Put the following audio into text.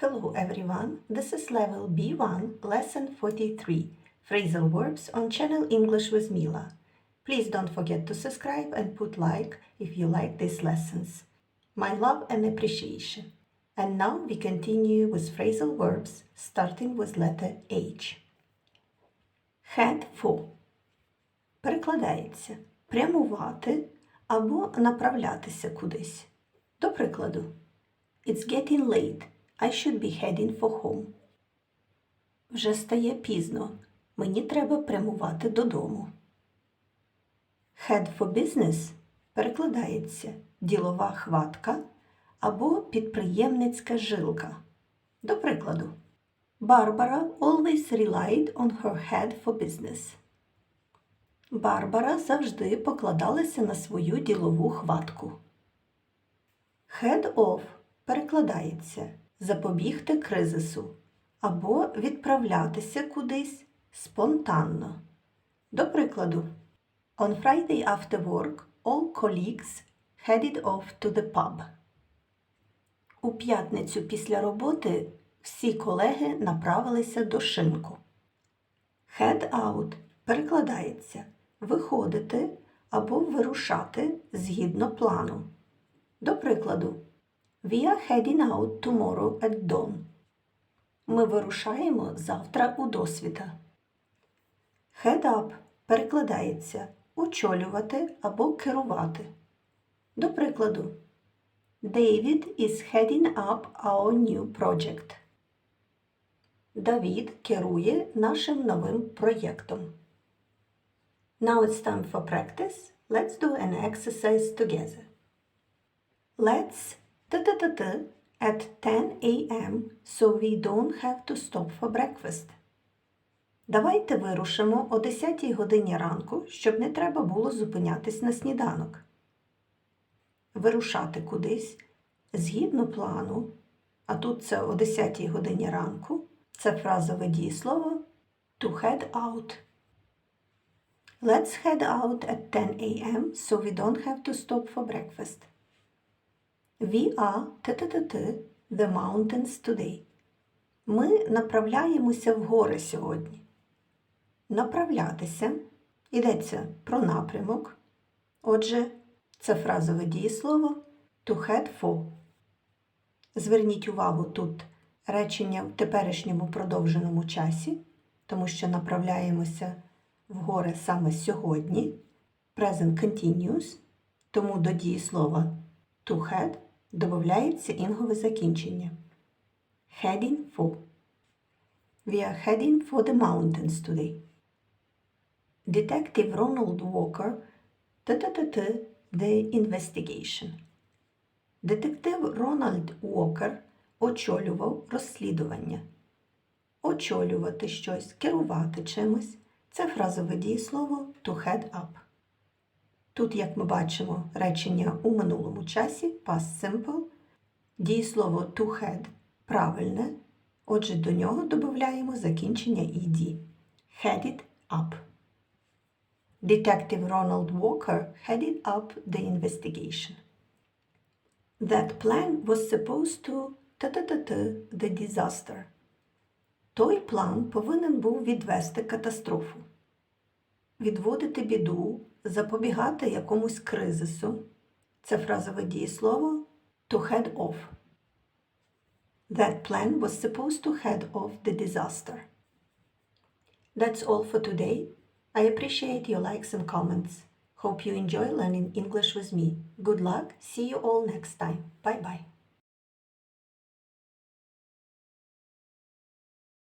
Hello everyone, this is level B1, lesson 43, phrasal verbs on channel English with Mila. Please don't forget to subscribe and put like if you like these lessons. My love and appreciation. And now we continue with phrasal verbs starting with letter H. Head for. Перекладається прямувати або направлятися кудись. До прикладу, It's getting late. I should be heading for home. Вже стає пізно. Мені треба прямувати додому. Head for business перекладається ділова хватка або підприємницька жилка. До прикладу, Барбара always relied on her head for business. Барбара завжди покладалася на свою ділову хватку. Head off перекладається запобігти кризису або відправлятися кудись спонтанно. До прикладу, On Friday after work, all colleagues headed off to the pub. У п'ятницю після роботи всі колеги направилися до шинку. Head out перекладається виходити або вирушати згідно плану. До прикладу, We are heading out tomorrow at dawn. Ми вирушаємо завтра у досвіта. Head up перекладається очолювати або керувати. До прикладу, David is heading up our new project. Давід керує нашим новим проєктом. Now it's time for practice. Let's do an exercise together. Let's t-t-t-t at 10 a.m. so we don't have to stop for breakfast. Давайте вирушимо о 10 годині ранку, щоб не треба було зупинятись на сніданок. Вирушати кудись згідно плану, а тут це о 10 годині ранку. Це фразове дієслово to head out. Let's head out at 10 a.m. so we don't have to stop for breakfast. We are t-t-t-t the mountains today. Ми направляємося в гори сьогодні. Направлятися йдеться про напрямок. Отже, це фразове дієслово to head for. Зверніть увагу тут речення в теперішньому продовженому часі, тому що направляємося в гори саме сьогодні. Present continuous, тому до дієслова to head додається інгове закінчення. Heading for. We are heading for the mountains today. Detective Ronald Walker The Investigation. Детектив Рональд Уокер очолював розслідування. Очолювати щось, керувати чимось це фразове дієслово to head up. Тут, як ми бачимо, речення у минулому часі past simple, дієслово to head правильне, отже, до нього додаємо закінчення ed. Headed up. Detective Ronald Walker headed up the investigation. That plan was supposed to the disaster. Той план повинен був відвести катастрофу, відводити біду, запобігати якомусь кризису. Це фразове дієслово to head off. That plan was supposed to head off the disaster. That's all for today. I appreciate your likes and comments. Hope you enjoy learning English with me. Good luck. See you all next time. Bye bye.